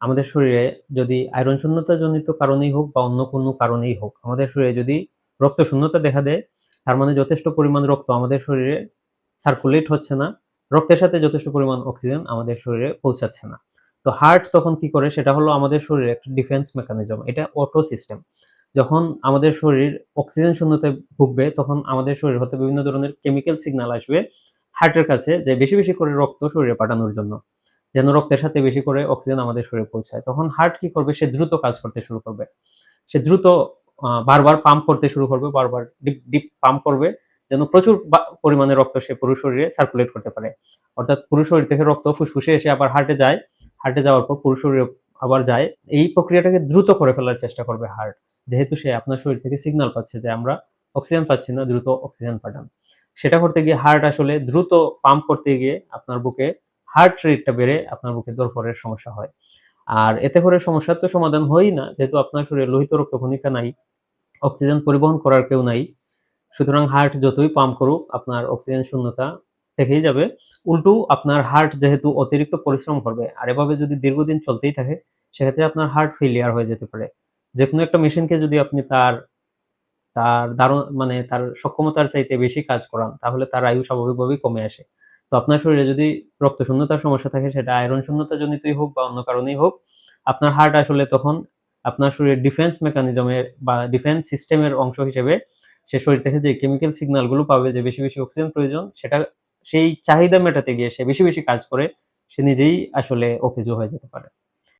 আমাদের শরীরে যদি আয়রন শূন্যতা জনিত কারণেই হোক বা অন্য কোনো কারণেই হোক, আমাদের শরীরে যদি রক্ত শূন্যতা দেখা দেয়, তার মানে যথেষ্ট পরিমাণ রক্ত আমাদের শরীরে সার্কুলেট হচ্ছে না, রক্তের সাথে যথেষ্ট পরিমাণ অক্সিজেন আমাদের শরীরে পৌঁছাচ্ছে না। তো হার্ট তখন কি করে? সেটা হলো আমাদের শরীরে একটা ডিফেন্স মেকানিজম এটা অটো সিস্টেম যখন আমাদের শরীর অক্সিজেন শূন্যতায় ভুগবে, তখন আমাদের শরীর হতে বিভিন্ন ধরনের কেমিক্যাল সিগন্যাল আসবে হার্টের কাছে যে বেশি বেশি করে রক্ত শরীরে পাঠানোর জন্য। যেন রক্তের সাথে বেশি করে অক্সিজেন আমাদের শরীরে পৌঁছায়। তখন হার্ট কি করবে? সে দ্রুত কাজ করতে শুরু করবে। সে দ্রুত বারবার পাম্প করতে শুরু করবে, বারবার ডিপ ডিপ পাম্প করবে, যেন প্রচুর পরিমাণে রক্ত সে পুরো শরীরে সার্কুলেট করতে পারে। অর্থাৎ পুরো শরীর থেকে রক্ত ফুসফুসে এসে আবার হার্টে যায়। হার্টে যাওয়ার পর পুরো শরীরে আবার যায়। এই প্রক্রিয়াটাকে দ্রুত করে ফেলার চেষ্টা করবে হার্ট যেহেতু সে আপনার শরীর থেকে সিগন্যাল পাচ্ছে যে আমরা অক্সিজেন পাচ্ছি না, দ্রুত অক্সিজেন পাঠান। সেটা করতে গিয়ে হার্ট আসলে দ্রুত পাম্প করতে গিয়ে আপনার বুকে হার্ট রেটটা বেড়ে আপনার বুকে দরপরের সমস্যা হয়। আর এতে করে সমস্যার তো সমাধান হয়ই না, যেহেতু আপনার শরীরে লোহিত রক্ত কণিকা নাই অক্সিজেন পরিবহন করার কেউ নাই। সুতরাং হার্ট যতই পাম্প করুক, আপনার অক্সিজেন শূন্যতা থেকেই যাবে। উল্টো আপনার হার্ট যেহেতু অতিরিক্ত পরিশ্রম করবে, আর এভাবে যদি দীর্ঘদিন চলতেই থাকে, সেক্ষেত্রে আপনার হার্ট ফেলিয়ার হয়ে যেতে পারে। যে কোনো একটা মেশিনকে যদি আপনি তার তার দারুণ মানে তার সক্ষমতার চাইতে বেশি কাজ করান, তাহলে তার আয়ু স্বাভাবিকভাবেই কমে আসে। তো আপনার শরীরে যদি রক্ত শূন্যতার সমস্যা থাকে, সেটা আয়রন শূন্যতা জনিতই হোক বা অন্য কারণেই হোক, আপনার হার্ট আসলে তখন আপনার শরীরের ডিফেন্স মেকানিজমের বা ডিফেন্স সিস্টেমের অংশ হিসেবে সে শরীর থেকে যে কেমিক্যাল সিগন্যালগুলো পাবে, যে বেশি বেশি অক্সিজেন প্রয়োজন, সেটা সেই চাহিদা মেটাতে গিয়ে সে বেশি বেশি কাজ করে, সে নিজেই আসলে অকেজো হয়ে যেতে পারে।